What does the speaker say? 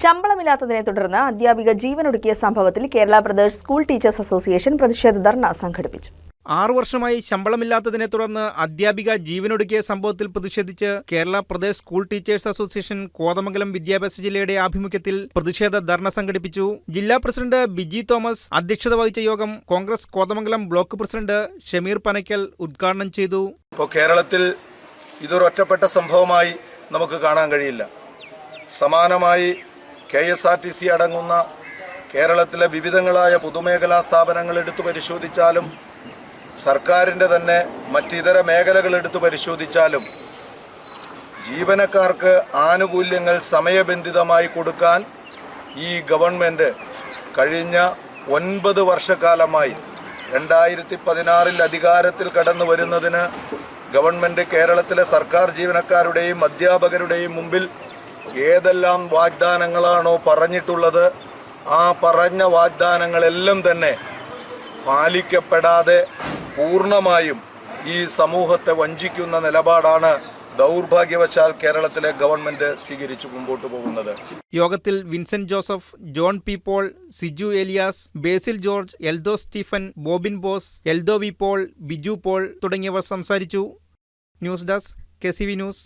ശമ്പളമില്ലാത്തതിനെ തുടർന്ന് അധ്യാപിക ജീവനൊടുക്കിയ സംഭവത്തിൽ Kerala Pradesh school teachers association പ്രതിഷേധ ധർണ സംഘടിപ്പിച്ചു. ആറു വർഷമായി ശമ്പളമില്ലാത്തതിനെ തുടർന്ന് അധ്യാപിക ജീവനൊടുക്കിയ സംഭവത്തിൽ പ്രതിഷേധിച്ച് Kerala Pradesh school teachers association Kothamangalam വിദ്യാഭ്യാസ ജില്ലയുടെ ആഭിമുഖ്യത്തിൽ പ്രതിഷേധ ധർണ സംഘടിപ്പിച്ചു. ജില്ലാ പ്രസിഡന്റ് ബിജി തോമസ് അധ്യക്ഷത വഹിച്ച യോഗം കോൺഗ്രസ് കോതമംഗലം ബ്ലോക്ക് പ്രസിഡന്റ് ഷമീർ പനയ്ക്കൽ ഉദ്ഘാടനം ചെയ്തു. ഇപ്പോൾ കേരളത്തിൽ ഇതൊരു ഒറ്റപ്പെട്ട സംഭവമായി നമുക്ക് കാണാൻ കഴിയില്ല. സമാനമായി K S R T C അടങ്ങുന്ന കേരളത്തിലെ വിവിധങ്ങളായ പൊതുമേഖലാ സ്ഥാപനങ്ങൾ എടുത്തു പരിശോധിച്ചാലും സർക്കാരിന്റെ തന്നെ മറ്റിതര മേഖലകൾ എടുത്തു പരിശോധിച്ചാലും ജീവനക്കാർക്ക് ആനുകൂല്യങ്ങൾ സമയബന്ധിതമായി കൊടുക്കാൻ ഈ ഗവൺമെന്റ് കഴിഞ്ഞ ഒൻപത് വർഷക്കാലമായി രണ്ടായിരത്തി പതിനാറിൽ അധികാരത്തിൽ കടന്നു വരുന്നതിന് ഗവൺമെന്റ് കേരളത്തിലെ സർക്കാർ ജീവനക്കാരുടെയും അധ്യാപകരുടെയും മുമ്പിൽ ഏതെല്ലാം വാഗ്ദാനങ്ങളാണോ പറഞ്ഞിട്ടുള്ളത് ആ പറഞ്ഞ വാഗ്ദാനങ്ങളെല്ലാം തന്നെ പാലിക്കപ്പെടാതെ പൂർണമായും ഈ സമൂഹത്തെ വഞ്ചിക്കുന്ന നിലപാടാണ് ദൗർഭാഗ്യവശാൽ കേരളത്തിലെ ഗവൺമെന്റ് സ്വീകരിച്ചു മുമ്പോട്ട് പോകുന്നത്. യോഗത്തിൽ വിൻസെന്റ് ജോസഫ് ജോൺ പി പോൾ സിജു എലിയാസ് ബേസിൽ ജോർജ് എൽദോ സ്റ്റീഫൻ ബോബിൻ ബോസ് എൽദോ വി പോൾ ബിജു പോൾ തുടങ്ങിയവർ സംസാരിച്ചു. News desk K news.